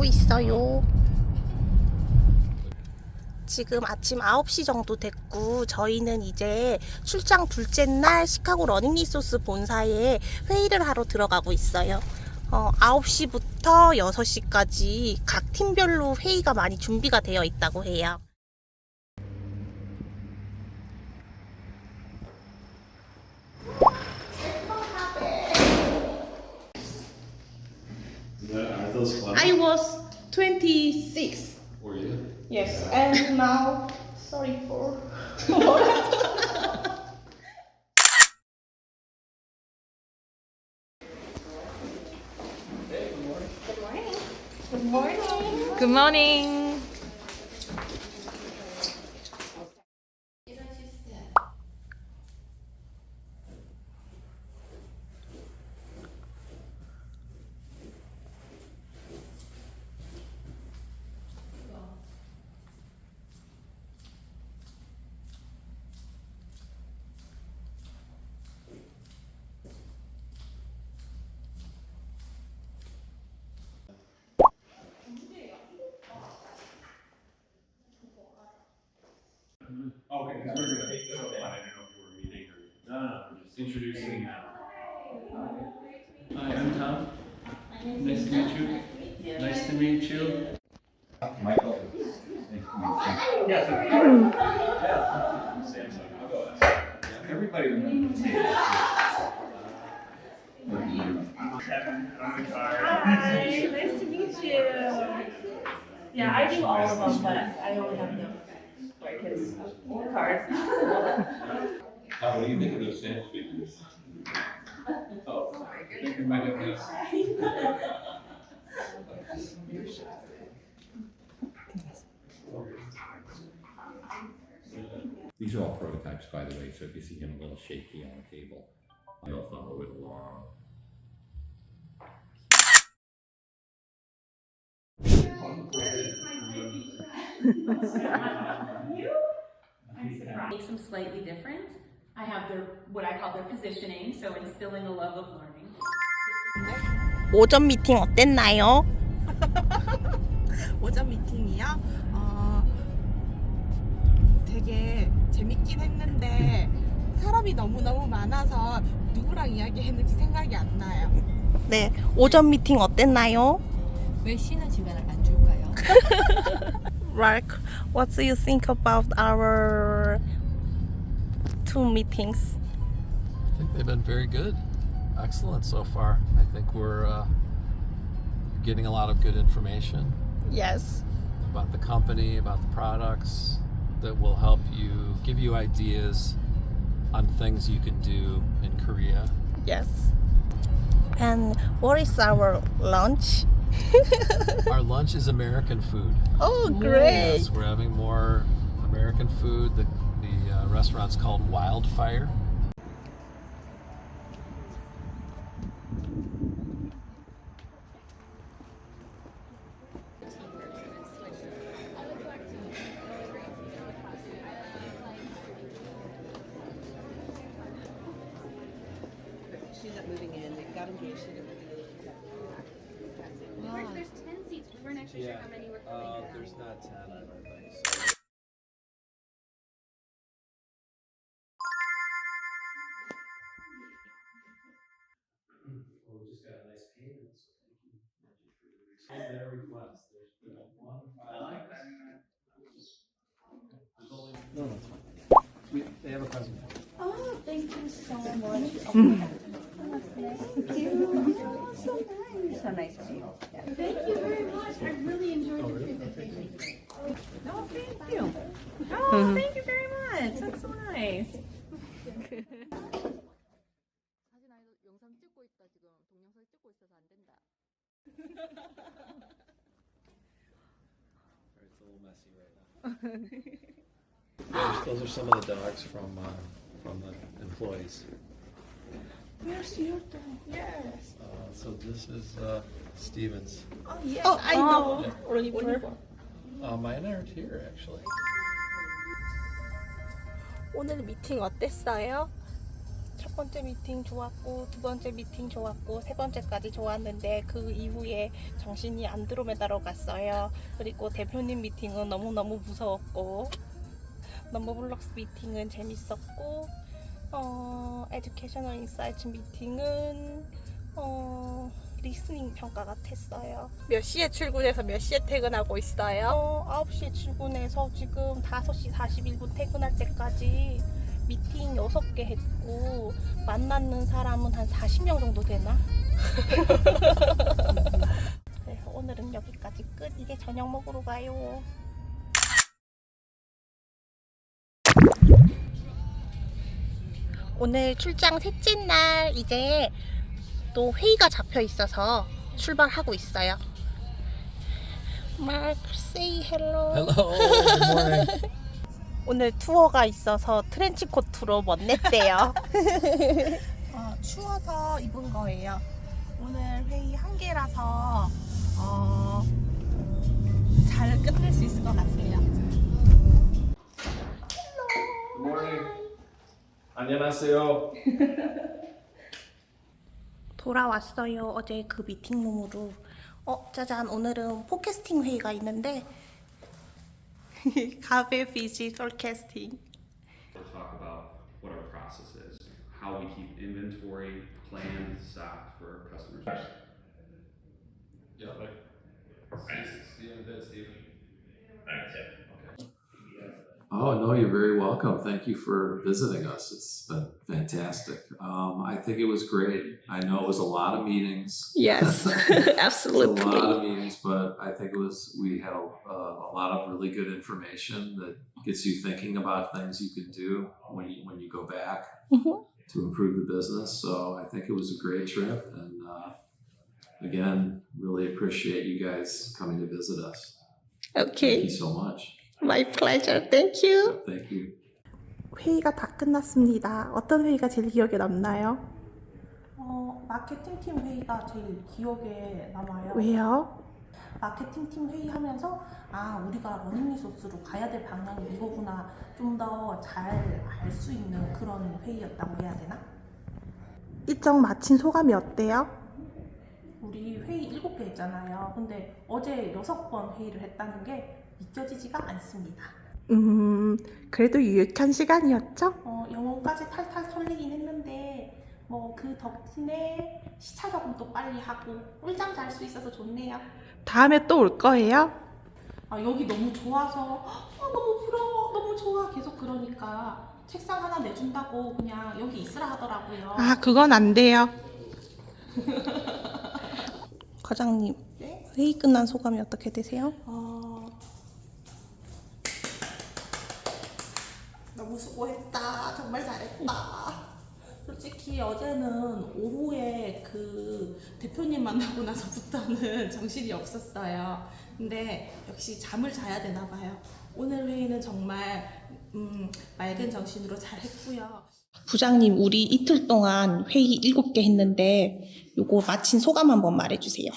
가고 있어요. 지금 아침 9시 정도 됐고 저희는 이제 출장 둘째 날 시카고 러닝리소스 본사에 회의를 하러 들어가고 있어요. 어, 9시부터 6시까지 각 팀별로 회의가 많이 준비가 되어 있다고 해요. Those fun? I was 26. Were you? Yes, and now sorry for Good morning. Okay, because we're gonna take this up, I didn't know if you were meeting or. No, no, we're just introducing. Hi, I'm Tom. Nice to meet you. Nice to meet you. Michael. Samsung, I'll go ask. Everybody remembers me. Kevin, I'm the car. Hi, nice to meet you. Yeah, I do all of them, but I only have the like his cards. How, what do you think of those Sam speakers? Oh, I think we might have this. These are all prototypes, by the way, so if you see him a little shaky on the table, you'll follow it along. Makes them slightly different. I have their, what I call their positioning, so instilling a love of learning. 오전 미팅 어땠나요? 오전 미팅이요? 어, 되게 재밌긴 했는데 사람이 너무너무 많아서 누구랑 이야기했는지 생각이 안 나요. 네, 오전 미팅 어땠나요? 왜 쉬는 시간을 안 줄까요? Mark, what do you think about our two meetings? I think they've been very good. Excellent so far. I think we're uh, getting a lot of good information Yes. about the company, about the products that will help you, give you ideas on things you can do in Korea. Yes. And what is our lunch? Our lunch is American food. Oh, great. Yes, we're having more American food. The, restaurant's called Wildfire. She's not moving in. They've got engaged. There's ten seats, we weren't actually sure how many were coming. Uh, there's not 10, I don't think. So their request. There's been one. I. There's only. No, no, it's fine. We, they have a present. Oh, thank you so much. Thank you. Oh, so nice. So nice of you. Thank you very much. I really enjoyed the oh, presentation. little messy right now. Those are some of the dogs from uh, from the employees. Where's your dog? Yes. Uh, so this is uh, Stevens. Oh, yes, I know. Oliver. Uh, mine aren't here actually. 오늘 미팅 어땠어요? 첫 번째 미팅 좋았고 두 번째 미팅 좋았고 세 번째까지 좋았는데 그 이후에 정신이 안드로메다로 갔어요. 그리고 대표님 미팅은 너무너무 무서웠고 넘버블록스 미팅은 재밌었고 어, 에듀케이셔널 인사이트 미팅은 어, 리스닝 평가 같았어요. 몇 시에 출근해서 몇 시에 퇴근하고 있어요? 어, 9시에 출근해서 지금 5시 41분 퇴근할 때까지 미팅 6개 했고 만나는 사람은 한 40명 정도 되나? 그래서 오늘은 여기까지 끝. 이제 저녁 먹으러 가요. 오늘 출장 셋째 날 이제 또 회의가 잡혀 있어서 출발하고 있어요. 마크 say hello. Hello. Good morning. 오늘 투어가 있어서 트렌치 코트로 멋냈대요. 어, 추워서 입은 거예요. 오늘 회의 한 개라서 어, 잘 끝낼 수 있을 것 같아요. Morning. 안녕하세요. 돌아왔어요. 어제 그 미팅룸으로. 어, 짜잔. 오늘은 포캐스팅 회의가 있는데 cafe visit or casting. We'll talk about what our process is, how we keep inventory planned, stocked for customers. Yeah, like, see, see you in a bit, Steven. Thanks, Oh, no, you're very welcome. Thank you for visiting us. It's been fantastic. Um, I think it was great. I know it was a lot of meetings. Yes, absolutely. a lot of meetings, but I think it was we had a, uh, a lot of really good information that gets you thinking about things you can do when you when you go back Mhm. to improve the business. So I think it was a great trip, and uh, again, really appreciate you guys coming to visit us. Okay. Thank you so much. My pleasure. Thank you. Thank you. 회의가 다 끝났습니다. 어떤 회의가 제일 기억에 남나요? 어, 마케팅 팀 회의가 제일 기억에 남아요. 왜요? 마케팅 팀 회의하면서 아 우리가 러닝 리소스로 가야 될 방향이 이거구나 좀 더 잘 알 수 있는 그런 회의였다고 해야 되나? 일정 마친 소감이 어때요? 우리 회의 7개 했잖아요. 근데 어제 6번 회의를 했다는 게 믿겨지지가 않습니다. 음, 그래도 유익한 시간이었죠? 어, 영혼까지 탈탈 털리긴 했는데 뭐 그 덕분에 시차 적응도 빨리 하고 꿀잠 잘 수 있어서 좋네요. 다음에 또 올 거예요? 아, 여기 너무 좋아서 아, 너무 부러워 너무 좋아 계속 그러니까 책상 하나 내준다고 그냥 여기 있으라 하더라고요. 아 그건 안 돼요. 과장님 회의 끝난 소감이 어떻게 되세요? 어... 너무 수고했다. 정말 잘했다. 솔직히 어제는 오후에 그 대표님 만나고 나서부터는 정신이 없었어요. 근데 역시 잠을 자야 되나 봐요. 오늘 회의는 정말 음, 맑은 정신으로 잘 했고요. 부장님, 우리 이틀 동안 회의 7개 했는데 요거 마친 소감 한번 말해주세요.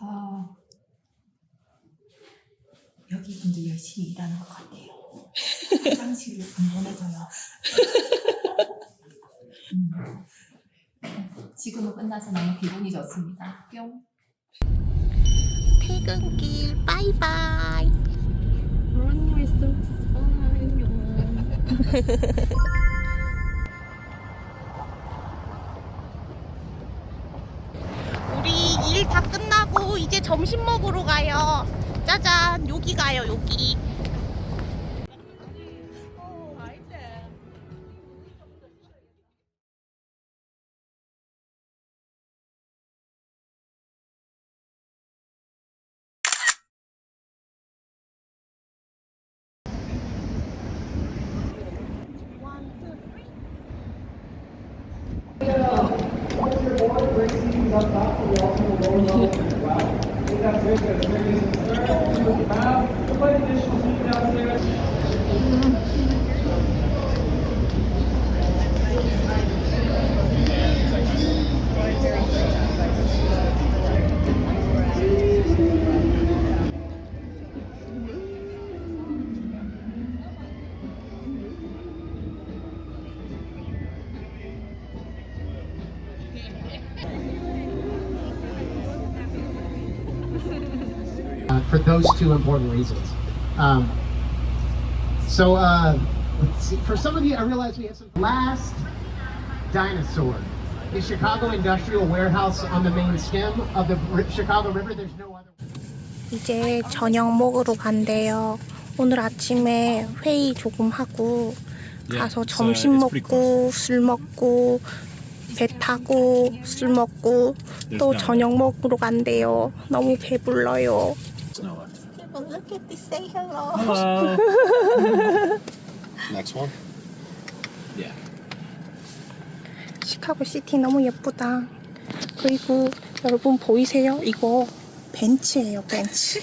아, 여기 분들 열심히 일하는 것 같아요. 화장실을 분분해져요. 음, 지금은 끝나서 너무 기분이 좋습니다. 뿅. 퇴근길 바이바이. Run yourself 우리 일 다 끝나고 이제 점심 먹으러 가요. 짜잔, 여기 가요, 여기. Those two important reasons. Um, so, uh, let's see, for some of you, I realize we have some last dinosaur. The Chicago Industrial Warehouse on the main stem of the Chicago River. There's no other. 이제 저녁 먹으러 간대요. 오늘 아침에 회의 조금 하고 가서 점심 먹고 술 먹고 배 타고 술 먹고 또 저녁 먹으러 간대요. 너무 배불러요. Well, look at this. Say hello. Next one? 시카고 시티 너무 예쁘다. 그리고 여러분 보이세요? 이거 벤츠예요, 벤츠.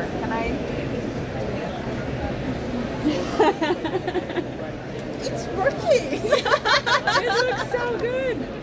Work. Can I? It's working. it looks so good.